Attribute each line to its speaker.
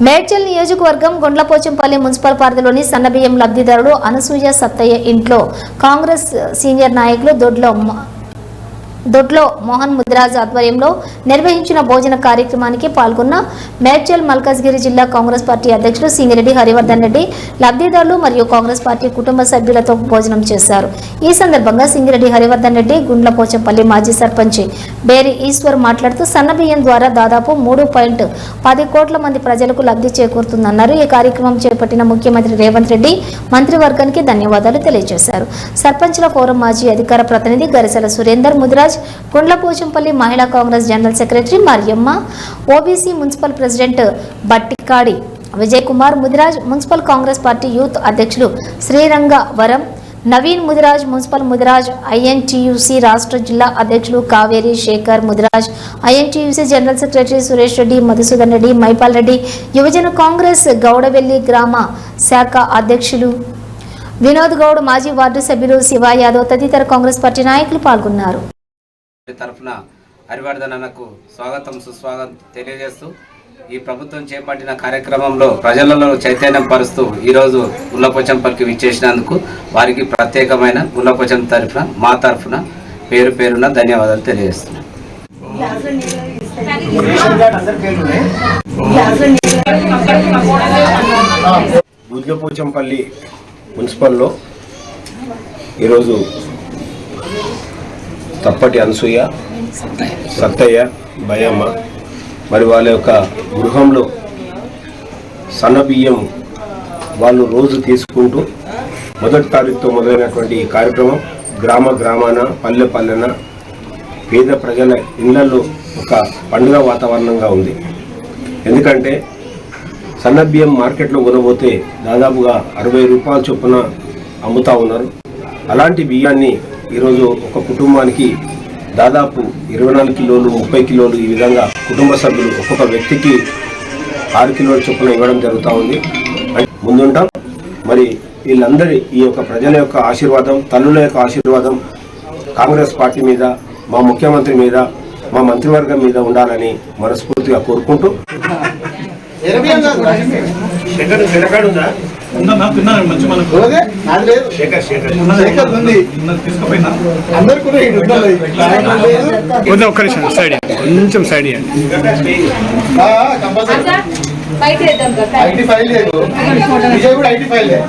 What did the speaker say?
Speaker 1: మేడ్చల్ నియోజకవర్గం గుండ్లపోచంపల్లి మున్సిపల్ పరిధిలోని సన్నబియ్యం లబ్ధిదారుడు అనసూయ సత్తయ్య ఇంట్లో కాంగ్రెస్ సీనియర్ నాయకులు దొడ్లో దొడ్లో మోహన్ ముదిరాజ్ ఆధ్వర్యంలో నిర్వహించిన భోజన కార్యక్రమానికి పాల్గొన్న మేడ్చల్ మల్కాజ్గిరి జిల్లా కాంగ్రెస్ పార్టీ అధ్యక్షులు సింగిరెడ్డి హరివర్ధన్ రెడ్డి లబ్ధిదారులు మరియు కాంగ్రెస్ పార్టీ కుటుంబ సభ్యులతో భోజనం చేశారు. ఈ సందర్భంగా సింగిరెడ్డి హరివర్ధన్ రెడ్డి గుండ్లపోచపల్లి మాజీ సర్పంచ్ బేరి ఈశ్వర్ మాట్లాడుతూ సన్నబియ్యం ద్వారా దాదాపు మూడు పాయింట్ పది కోట్ల మంది ప్రజలకు లబ్ధి చేకూరుతుందన్నారు. ఈ కార్యక్రమం చేపట్టిన ముఖ్యమంత్రి రేవంత్ రెడ్డి మంత్రివర్గానికి ధన్యవాదాలు తెలియజేశారు. సర్పంచ్ల ఫోరం మాజీ అధికార ప్రతినిధి గరిసెల సురేందర్ ముదిరాజ్ గుండ్లపోచంపల్లి మహిళా Congress general secretary Mariyamma OBC municipal president Battikadi Vijay Kumar Mudiraj municipal Congress party youth అధ్యక్షులు Srirangavaram Naveen Mudiraj municipal Mudiraj INTUC రాష్ట్ర జిల్లా అధ్యక్షులు Kaveri Shekar Mudiraj INTUC general secretary Suresh Reddy Madhusudan Reddy Mahipal Reddy యువజన కాంగ్రెస్ గౌడవెల్లి గ్రామ శాఖ అధ్యక్షులు వినోద్ గౌడ్ మాజీ వార్డు సభ్యులు శివ యాదవ్ తదితర కాంగ్రెస్ పార్టీ నాయకులు పాల్గొన్నారు.
Speaker 2: తరఫున హరివర్ధనకు స్వాగతం సుస్వాగతం తెలియజేస్తూ ఈ ప్రభుత్వం చేపట్టిన కార్యక్రమంలో ప్రజలలో చైతన్యం పరుస్తూ ఈరోజు గుల్లపోచంపల్లికి విచ్చేసినందుకు వారికి ప్రత్యేకమైన గుల్లపోచం తరఫున మా తరఫున పేరు పేరున ధన్యవాదాలు తెలియజేస్తున్నాం.
Speaker 3: గుద్లపోచంపల్లి మున్సిపల్లో ఈరోజు తప్పటి అనసూయ సత్తయ్య భయమ్మ. మరి వాళ్ళ యొక్క గృహంలో సన్న బియ్యం వాళ్ళు రోజు తీసుకుంటూ మొదటి తారీఖుతో మొదలైనటువంటి ఈ కార్యక్రమం గ్రామ గ్రామాన పల్లె పల్లెన పేద ప్రజల ఇళ్ళలో ఒక పండుగ వాతావరణంగా ఉంది. ఎందుకంటే సన్న బియ్యం మార్కెట్లో కొనబోతే దాదాపుగా అరవై రూపాయల చొప్పున అమ్ముతా ఉన్నారు. అలాంటి బియ్యాన్ని ఈరోజు ఒక కుటుంబానికి దాదాపు ఇరవై నాలుగు కిలోలు ముప్పై కిలోలు ఈ విధంగా కుటుంబ సభ్యులు ఒక్కొక్క వ్యక్తికి ఆరు కిలోల చొప్పున ఇవ్వడం జరుగుతూ ఉంది. అంటే ముందుంటాం. మరి వీళ్ళందరి ఈ యొక్క ప్రజల యొక్క ఆశీర్వాదం తల్లుల యొక్క ఆశీర్వాదం కాంగ్రెస్ పార్టీ మీద మా ముఖ్యమంత్రి మీద మా మంత్రివర్గం మీద ఉండాలని మనస్ఫూర్తిగా కోరుకుంటూ
Speaker 4: వద్దు ఒక్క నిమిషం సైడ్. కొంచెం సైడ్
Speaker 5: ఐటీ ఫైల్ లేదు. విజయ్ కూడా ఐటీ ఫైల్ లేదు.